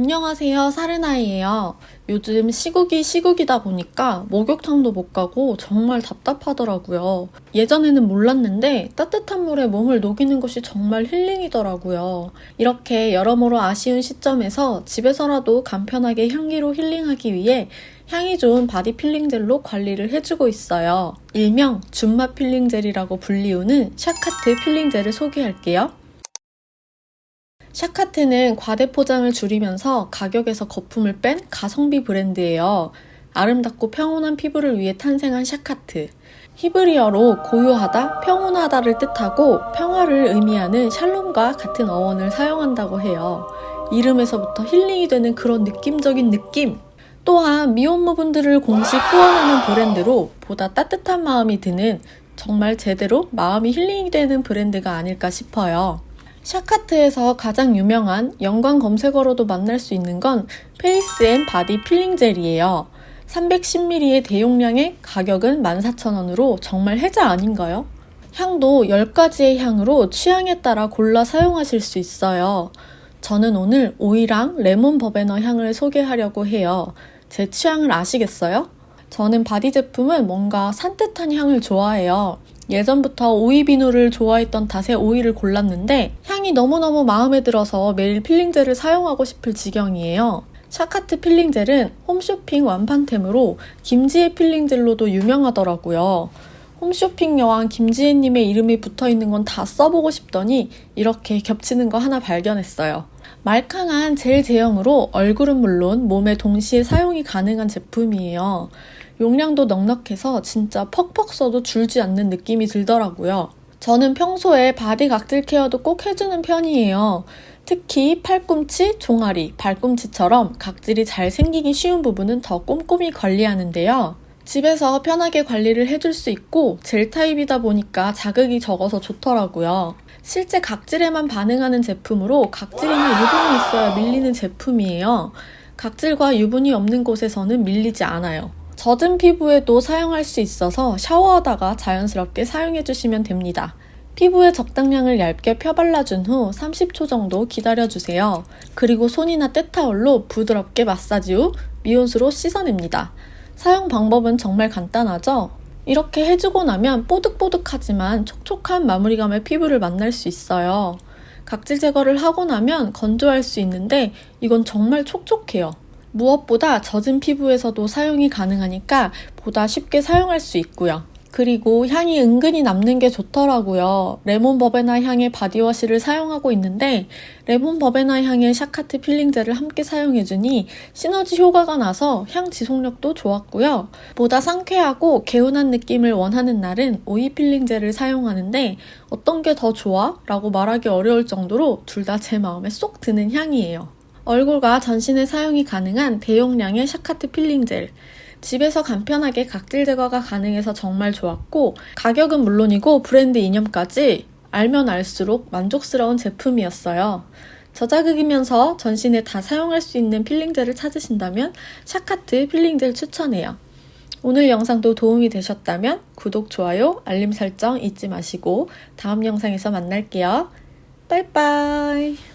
안녕하세요. 사르나이에요. 요즘 시국이 시국이다 보니까 목욕탕도 못 가고 정말 답답하더라고요. 예전에는 몰랐는데 따뜻한 물에 몸을 녹이는 것이 정말 힐링이더라고요. 이렇게 여러모로 아쉬운 시점에서 집에서라도 간편하게 향기로 힐링하기 위해 향이 좋은 바디 필링젤로 관리를 해주고 있어요. 일명 준맛 필링젤이라고 불리우는 샤카트 필링젤을 소개할게요. 샤카트는 과대 포장을 줄이면서 가격에서 거품을 뺀 가성비 브랜드예요. 아름답고 평온한 피부를 위해 탄생한 샤카트. 히브리어로 고요하다, 평온하다를 뜻하고 평화를 의미하는 샬롬과 같은 어원을 사용한다고 해요. 이름에서부터 힐링이 되는 그런 느낌적인 느낌. 또한 미혼모분들을 공식 후원하는 브랜드로 보다 따뜻한 마음이 드는 정말 제대로 마음이 힐링이 되는 브랜드가 아닐까 싶어요. 샤카트에서 가장 유명한 연관 검색어로도 만날 수 있는 건 페이스 앤 바디 필링 젤이에요. 310ml의 대용량의 가격은 14,000원으로 정말 혜자 아닌가요? 향도 10가지의 향으로 취향에 따라 골라 사용하실 수 있어요. 저는 오늘 오이랑 레몬 버베너 향을 소개하려고 해요. 제 취향을 아시겠어요? 저는 바디 제품은 뭔가 산뜻한 향을 좋아해요. 예전부터 오이 비누를 좋아했던 탓에 오이를 골랐는데 향이 너무너무 마음에 들어서 매일 필링젤을 사용하고 싶을 지경이에요. 샤카트 필링젤은 홈쇼핑 완판템으로 김지혜 필링젤로도 유명하더라고요. 홈쇼핑 여왕 김지혜님의 이름이 붙어 있는 건 다 써보고 싶더니 이렇게 겹치는 거 하나 발견했어요. 말캉한 젤 제형으로 얼굴은 물론 몸에 동시에 사용이 가능한 제품이에요. 용량도 넉넉해서 진짜 퍽퍽 써도 줄지 않는 느낌이 들더라고요. 저는 평소에 바디 각질 케어도 꼭 해주는 편이에요. 특히 팔꿈치, 종아리, 발꿈치처럼 각질이 잘 생기기 쉬운 부분은 더 꼼꼼히 관리하는데요. 집에서 편하게 관리를 해줄 수 있고 젤 타입이다 보니까 자극이 적어서 좋더라고요. 실제 각질에만 반응하는 제품으로 각질이나 유분이 있어야 밀리는 제품이에요. 각질과 유분이 없는 곳에서는 밀리지 않아요. 젖은 피부에도 사용할 수 있어서 샤워하다가 자연스럽게 사용해 주시면 됩니다. 피부에 적당량을 얇게 펴발라준 후 30초 정도 기다려주세요. 그리고 손이나 때타올로 부드럽게 마사지 후 미온수로 씻어냅니다. 사용 방법은 정말 간단하죠? 이렇게 해주고 나면 뽀득뽀득하지만 촉촉한 마무리감의 피부를 만날 수 있어요. 각질 제거를 하고 나면 건조할 수 있는데 이건 정말 촉촉해요. 무엇보다 젖은 피부에서도 사용이 가능하니까 보다 쉽게 사용할 수 있고요. 그리고 향이 은근히 남는 게 좋더라고요. 레몬 버베나 향의 바디워시를 사용하고 있는데 레몬 버베나 향의 샤카트 필링젤을 함께 사용해주니 시너지 효과가 나서 향 지속력도 좋았고요. 보다 상쾌하고 개운한 느낌을 원하는 날은 오이 필링젤을 사용하는데 어떤 게 더 좋아? 라고 말하기 어려울 정도로 둘 다 제 마음에 쏙 드는 향이에요. 얼굴과 전신에 사용이 가능한 대용량의 샤카트 필링 젤. 집에서 간편하게 각질 제거가 가능해서 정말 좋았고 가격은 물론이고 브랜드 이념까지 알면 알수록 만족스러운 제품이었어요. 저자극이면서 전신에 다 사용할 수 있는 필링젤을 찾으신다면 샤카트 필링젤 추천해요. 오늘 영상도 도움이 되셨다면 구독, 좋아요, 알림 설정 잊지 마시고 다음 영상에서 만날게요. 빠이빠이.